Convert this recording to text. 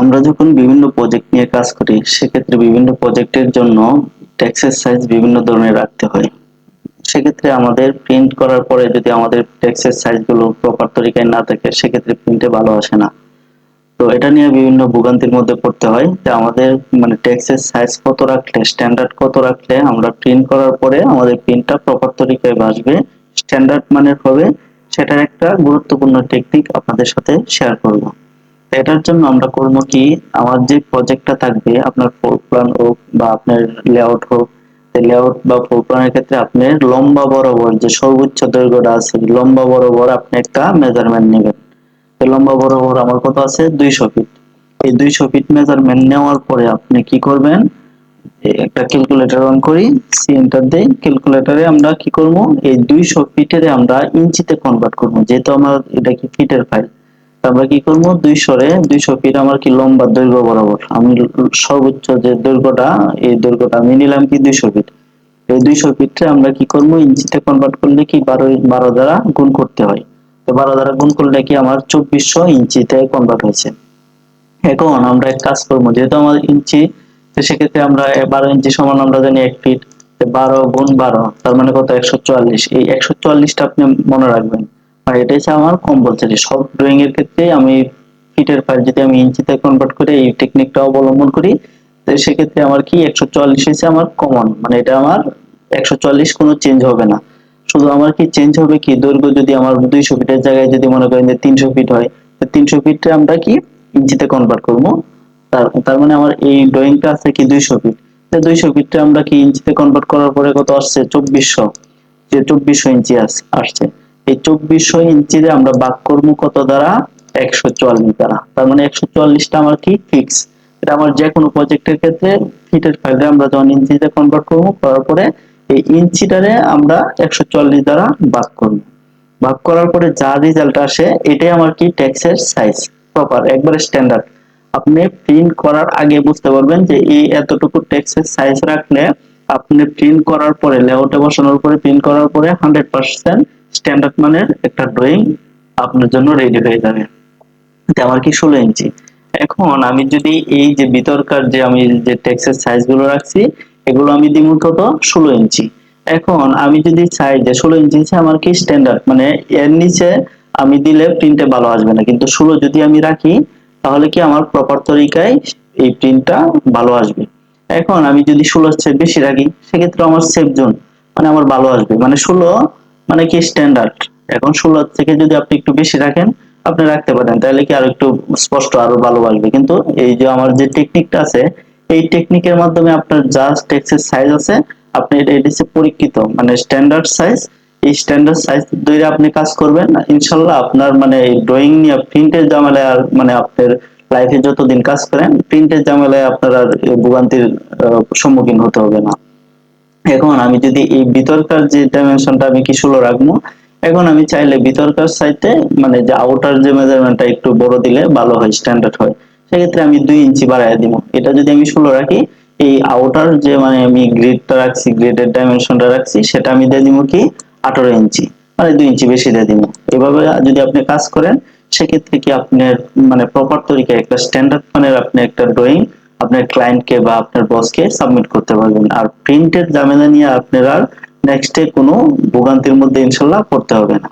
আমরা যখন বিভিন্ন প্রজেক্ট নিয়ে কাজ করি, সেক্ষেত্রে বিভিন্ন প্রজেক্টের জন্য ট্যাক্সের সাইজ বিভিন্ন ধরনের রাখতে হয়। সেক্ষেত্রে আমাদের প্রিন্ট করার পরে যদি আমাদের ট্যাক্সের সাইজগুলো প্রপার তরিকায় না থাকে, সেক্ষেত্রে প্রিন্টে ভালো আসে না। তো এটা নিয়ে বিভিন্ন ভোগান্তির মধ্যে পড়তে হয়। যে আমাদের মানে ট্যাক্সের সাইজ কত রাখলে স্ট্যান্ডার্ড কত রাখলে, আমরা প্রিন্ট করার পরে আমাদের প্রিন্টটা প্রপার তরিকায় আসবে স্ট্যান্ডার্ড মানের হবে সেটার একটা গুরুত্বপূর্ণ টেকনিক আপনাদের সাথে শেয়ার করব। এটার জন্য আমরা করব কি, আমার যে প্রজেক্টটা থাকবে, আপনার ফ্লোর প্ল্যান হোক বা আপনার লেআউট হোক লেআউট বা ফ্লোর প্ল্যানের ক্ষেত্রে আপনি লম্বা বরাবর যে সর্বোচ্চ দৈর্ঘ্যটা আছে, লম্বা বরাবর আপনি একটা মেজারমেন্ট নেবেন। লম্বা বরাবর আমার কত আছে? দুইশো ফিট এই দুইশো ফিট মেজারমেন্ট নেওয়ার পরে আপনি কি করবেন? একটা ক্যালকুলেটর অন করি সি এন্টার দেই ক্যালকুলেটরে আমরা কি করব? এই দুইশো ফিটের আমরা ইঞ্চিতে কনভার্ট করব, যেহেতু আমার এটা কি ফিটের ফাইল আমরা কি করব? দুইশোরে দুইশো ফিট আমার কি লম্বা দৈর্ঘ্য বরাবর। আমি সর্বোচ্চ যে দৈর্ঘ্যটা, এই দৈর্ঘ্যটা আমি নিলাম কি দুইশো ফিট এই দুইশো ফিটে আমরা কি করব? ইঞ্চিতে কনভার্ট করলে কি বারো বারো দ্বারা গুণ করতে হয়। তো বারো দ্বারা গুণ করলে কি আমার চব্বিশশো ইঞ্চিতে কনভার্ট হয়েছে। এখন আমরা এক কাজ করব, যেহেতু আমার ইঞ্চি, তো সেক্ষেত্রে আমরা বারো ইঞ্চি সমান আমরা জানি এক ফিট বারো গুণ বারো, তার মানে কত? একশো চুয়াল্লিশ। এই একশো চুয়াল্লিশটা আপনি মনে রাখবেন। আর এটা হচ্ছে আমার কম্পালসারি সব ড্রয়িং এর ক্ষেত্রে আমি ফিটের ফাইল যদি আমি ইঞ্চিতে কনভার্ট করে এই টেকনিকটা অবলম্বন করি, তো সেক্ষেত্রে আমার কি একশো চুয়াল্লিশ হচ্ছে আমার কমন মানে এটা আমার একশো চুয়াল্লিশ কোনো চেঞ্জ হবে না। শুধু আমার কি চেঞ্জ হবে কি? দৈর্ঘ্য যদি আমার দুইশো ফিটের জায়গায় যদি মনে করেন যে তিনশো ফিট হয়, তো তিনশো ফিটে আমরা কি ইঞ্চিতে কনভার্ট করব? তার তার মানে আমার এই ড্রয়িংটা আছে কি দুইশো ফিট। তো দুইশো ফিটটা আমরা কি ইঞ্চিতে কনভার্ট করার পরে কত আসছে? চব্বিশশো। যে চব্বিশশো ইঞ্চি আস- আসছে। এই চব্বিশশো ইঞ্চিতে আমরা ভাগ করব কত দ্বারা? একশো চুয়াল্লিশ দ্বারা। তার মানে একশো চুয়াল্লিশটা আমার কি? ফিক্স এটা আমার যে কোনো প্রজেক্টের ক্ষেত্রে ফিটের ফাইলে আমরা যখন ইঞ্চিতে কনভার্ট করব, করার পরে এই ইঞ্চিটারে আমরা একশো চুয়াল্লিশ দ্বারা ভাগ করব। ভাগ করার পরে যা রেজাল্ট আসে, এটাই আমার কি? ট্যাক্সের সাইজ প্রপার একবারে স্ট্যান্ডার্ড আপনি প্রিন্ট করার আগে বুঝতে পারবেন যে এই এতটুকু ট্যাক্সের সাইজ রাখলে, আপনি প্রিন্ট করার পরে লেআউটে বসানোর পরে প্রিন্ট করার পরে হান্ড্রেড পার্সেন্ট স্ট্যান্ডার্ড মানের একটা ড্রয়িং আপনার জন্য রেডি হয়ে যাবে। আমার কি ষোলো ইঞ্চি? এখন আমি যদি এই যে বিতর্কার যে আমি যে টেক্সের সাইজগুলো রাখছি, এগুলো আমি দিব কত? ষোলো ইঞ্চি। এখন আমি যদি চাই যে ষোলো ইঞ্চি আমার কি স্ট্যান্ডার্ড মানে এর নিচে আমি দিলে প্রিন্টে ভালো আসবে না। কিন্তু ষোলো যদি আমি রাখি, তাহলে কি আমার প্রপার তরিকায় এই প্রিন্টটা ভালো আসবে। এখন আমি যদি ষোলোর চেয়ে বেশি রাখি, সেক্ষেত্রে আমার সেফ জোন মানে আমার ভালো আসবে। মানে ষোলো মানে কি স্ট্যান্ডার্ড এখন ষোলো থেকে যদি আপনি একটু বেশি রাখেন, আপনি রাখতে পারেন। তাহলে কি আরও একটু স্পষ্ট, আরও ভালো আসবে। কিন্তু এই যে আমার যে টেকনিকটা আছে, এই টেকনিকের মাধ্যমে আপনার জাস্ট টেক্সের সাইজ আছে, আপনি এটা হচ্ছে পরীক্ষিত। মানে স্ট্যান্ডার্ড সাইজ এই স্ট্যান্ডার্ড সাইজ ধরে আপনি কাজ করবেন ইনশাল্লাহ আপনার মানে ড্রয়িং নিয়ে প্রিন্টের জামেলায় আর মানে আপনার লাইফে যতদিন কাজ করেন প্রিন্টের জামেলায় আপনার আর ভোগান্তির সম্মুখীন হতে হবে না। এখন আমি যদি এই বিতর্কার যে ডাইমেনশনটা আমি কি ষোলো রাখব? এখন আমি চাইলে বিতর্কার সাইডে মানে যে আউটার যে মেজারমেন্টটা একটু বড় দিলে ভালো হয় স্ট্যান্ডার্ড হয়। সেক্ষেত্রে আমি দুই ইঞ্চি বাড়াই দিব। এটা যদি আমি ষোলো রাখি, এই আউটার যে মানে আমি গ্রিডটা রাখছি গ্রিডের ডাইমেনশনটা রাখছি, সেটা আমি দিয়ে দিব কি? আঠারো ইঞ্চি। মানে দুই ইঞ্চি বেশি দিয়ে দিব। এভাবে যদি আপনি কাজ করেন, সেক্ষেত্রে কি আপনার মানে প্রপার তরিকায় একটা স্ট্যান্ডার্ড মানের আপনি একটা ড্রয়িং আপনার ক্লায়েন্টকে বা আপনার বসকে সাবমিট করতে পারবেন। আর প্রিন্টের ঝামেলা নিয়ে আপনার আর নেক্সটে কোনো ভোগান্তির মধ্যে ইনশাল্লাহ পড়তে হবে না।